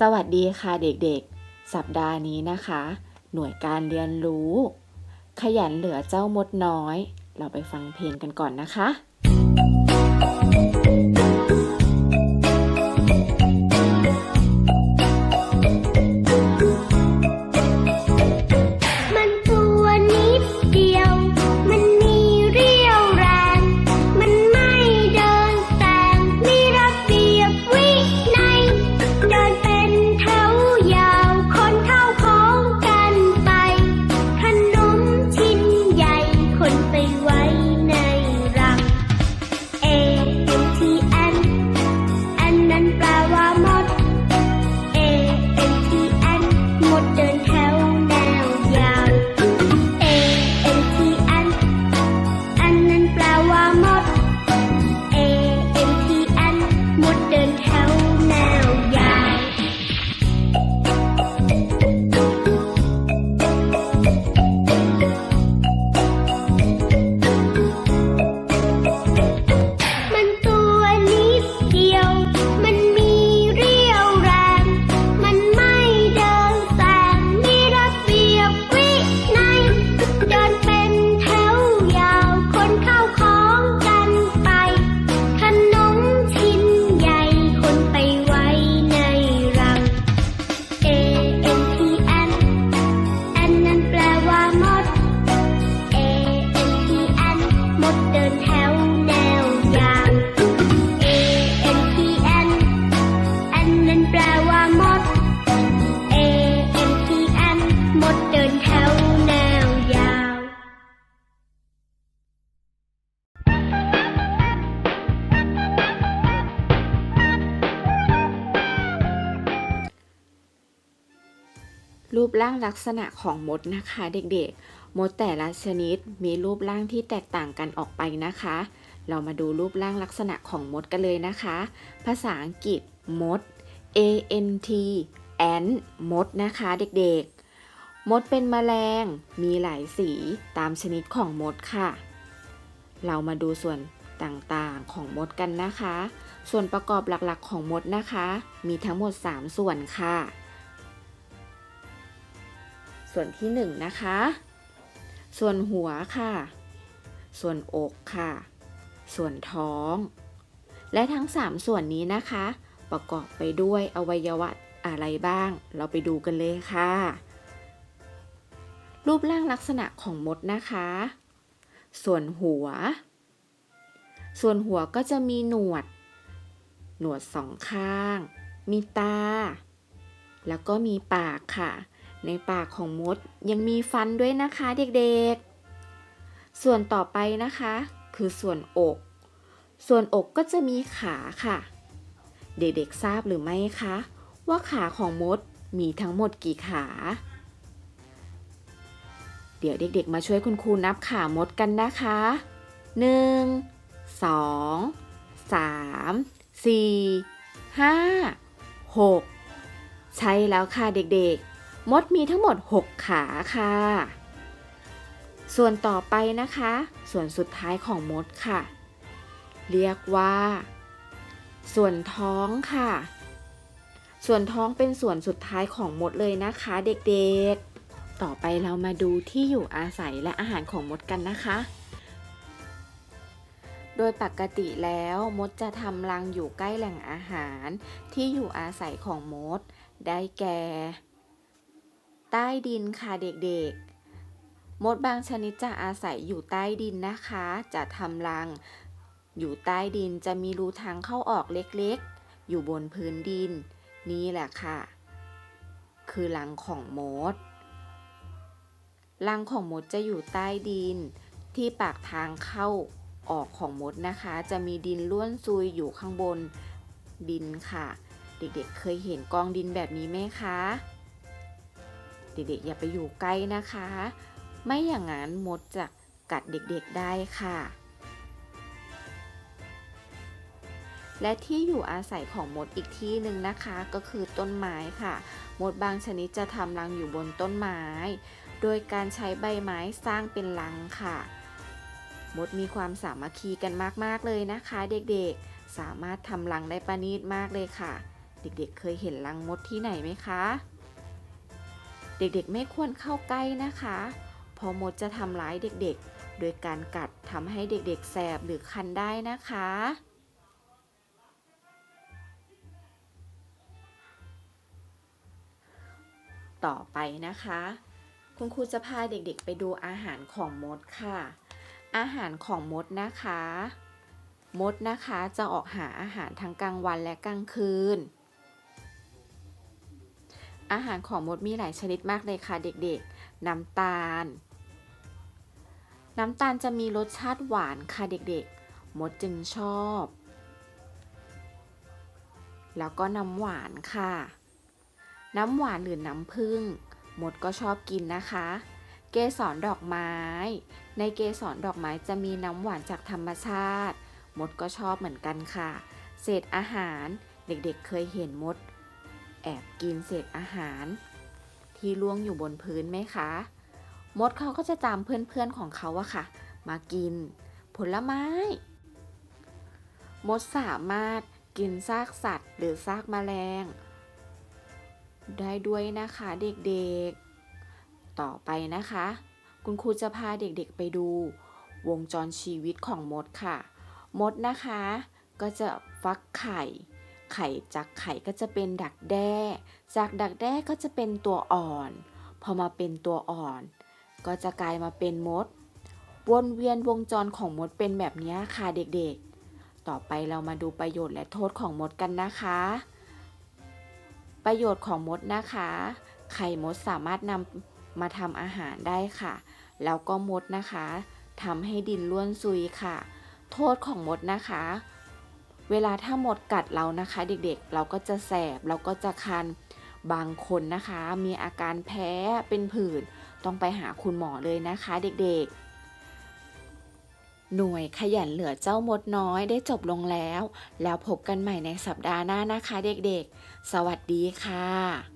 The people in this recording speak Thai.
สวัสดีค่ะเด็กๆ สัปดาห์นี้นะคะ หน่วยการเรียนรู้ ขยันเหลือเจ้ามดน้อย เราไปฟังเพลงกันก่อนนะคะ รูปร่างลักษณะของมดนะคะเด็กๆ มดแต่ละชนิดมีรูปร่างที่แตกต่างกันออกไปนะคะ เรามาดูรูปร่างลักษณะของมดกันเลยนะคะ ภาษาอังกฤษมด A N T ant มดนะคะเด็กๆ มดเป็นแมลง มีหลายสีตามชนิดของมดค่ะ เรามาดูส่วนต่างๆของมดกันนะคะ ส่วนประกอบหลักๆของมดนะคะ มีทั้งหมด 3 ส่วนค่ะ ส่วนที่1นะคะ ส่วนหัวค่ะ ส่วนอกค่ะ ส่วนท้อง และทั้ง 3 ส่วนนี้นะคะ ประกอบไปด้วยอวัยวะอะไรบ้าง เราไปดูกันเลยค่ะ รูปร่างลักษณะของมดนะคะ ส่วนหัว ส่วนหัวก็จะมีหนวด หนวดสองข้าง มีตา แล้วก็มีปากค่ะ ในปากของมดยังมีฟันด้วยนะคะเด็กๆ ส่วนต่อไปนะคะ คือส่วนอก ส่วนอกก็จะมีขาค่ะ เด็กๆทราบหรือไม่คะ ว่าขาของมดมีทั้งหมดกี่ขา เดี๋ยวเด็กๆ มาช่วยคุณครูนับขามดกันนะคะ 1 2 3 4 5 6 ใช่แล้วค่ะเด็กๆ มดมีทั้งหมด 6 ขาค่ะ ส่วนต่อไปนะคะ ส่วนสุดท้ายของมดค่ะ เรียกว่า ส่วนท้องค่ะ ส่วนท้องเป็นส่วนสุดท้ายของมดเลยนะคะเด็กๆ ต่อไปเรามาดูที่อยู่อาศัยและอาหารของมดกันนะคะ โดยปกติแล้วมดจะทำรังอยู่ใกล้แหล่งอาหารที่อยู่อาศัยของมด ได้แก่ ต้ดินค่ะเด็กๆ มดบางชนิดจะอาศัยอยู่ใต้ดินนะคะ จะทำรัง อยู่ใต้ดินจะมีรูทางเข้าออกเล็กๆ อยู่บนพื้นดิน นี่แหละค่ะ คือรังของมด รังของมดจะอยู่ใต้ดิน ที่ปากทางเข้าออกของมดนะคะ จะมีดินล้วนซุยอยู่ข้างบนดินค่ะ เด็กๆ เคยเห็นกองดินแบบนี้ไหมคะ เด็กๆ อย่าไปอยู่ใกล้นะคะ ไม่อย่างนั้นมดจะกัดเด็กๆได้ค่ะ และที่อยู่อาศัยของมดอีกที่หนึ่งนะคะก็คือต้นไม้ค่ะ มดบางชนิดจะทำรังอยู่บนต้นไม้ โดยการใช้ใบไม้สร้างเป็นรังค่ะ มดมีความสามัคคีกันมากๆเลยนะคะ เด็กๆ สามารถทำรังได้ประณีตมากเลยค่ะเเด็กๆ เคยเห็นรังมดที่ไหนไหมคะ เด็กๆไม่ควรเข้าใกล้นะคะเพราะมดจะทำร้ายเด็กๆ โดยการกัดทำให้เด็กๆแสบหรือคันได้นะคะ ต่อไปนะคะ คุณครูจะพาเด็กๆ ไปดูอาหารของมดค่ะ อาหารของมดนะคะ มดนะคะจะออกหาอาหารทั้งกลางวันและกลางคืน อาหารของมดมีหลายชนิดมากเลยค่ะเด็กๆ น้ำตาล น้ำตาลจะมีรสชาติหวานค่ะเด็กๆ มดจึงชอบ แล้วก็น้ำหวานค่ะ น้ำหวานหรือน้ำผึ้งมดก็ชอบกินนะคะ เกสรดอกไม้ ในเกสรดอกไม้จะมีน้ำหวานจากธรรมชาติ มดก็ชอบเหมือนกันค่ะ เศษอาหารเด็กๆ เคยเห็นมด แอบกินเศษอาหาร ที่ล่วงอยู่บนพื้นไหมคะ มดเขาก็จะตามเพื่อนๆของเขาอะค่ะ มากิน ผลไม้ มดสามารถกินซากสัตว์ หรือซากแมลง ได้ด้วยนะคะเด็กๆ ต่อไปนะคะ คุณครูจะพาเด็กๆไปดู วงจรชีวิตของมดค่ะ มดนะคะก็จะฟักไข่ ไข่จากไข่ก็จะเป็นดักแด้ จากดักแด้ก็จะเป็นตัวอ่อน พอมาเป็นตัวอ่อน ก็จะกลายมาเป็นมด วนเวียนวงจรของมดเป็นแบบนี้ค่ะเด็กๆ ต่อไปเรามาดูประโยชน์และโทษของมดกันนะคะ ประโยชน์ของมดนะคะ ไข่มดสามารถนำมาทำอาหารได้ค่ะ แล้วก็มดนะคะทำให้ดินล้วนซุยค่ะ โทษของมดนะคะ เวลาถ้าหมดกัดเรานะคะ เด็กๆ เราก็จะแสบเราก็จะคันบางคนนะคะ มีอาการแพ้เป็นผื่นต้องไปหาคุณหมอเลยนะคะเด็กๆหน่วยขยันเหลือเจ้ามดน้อยได้จบลงแล้ว แล้วพบกันใหม่ในสัปดาห์หน้านะคะเด็กๆ สวัสดีค่ะ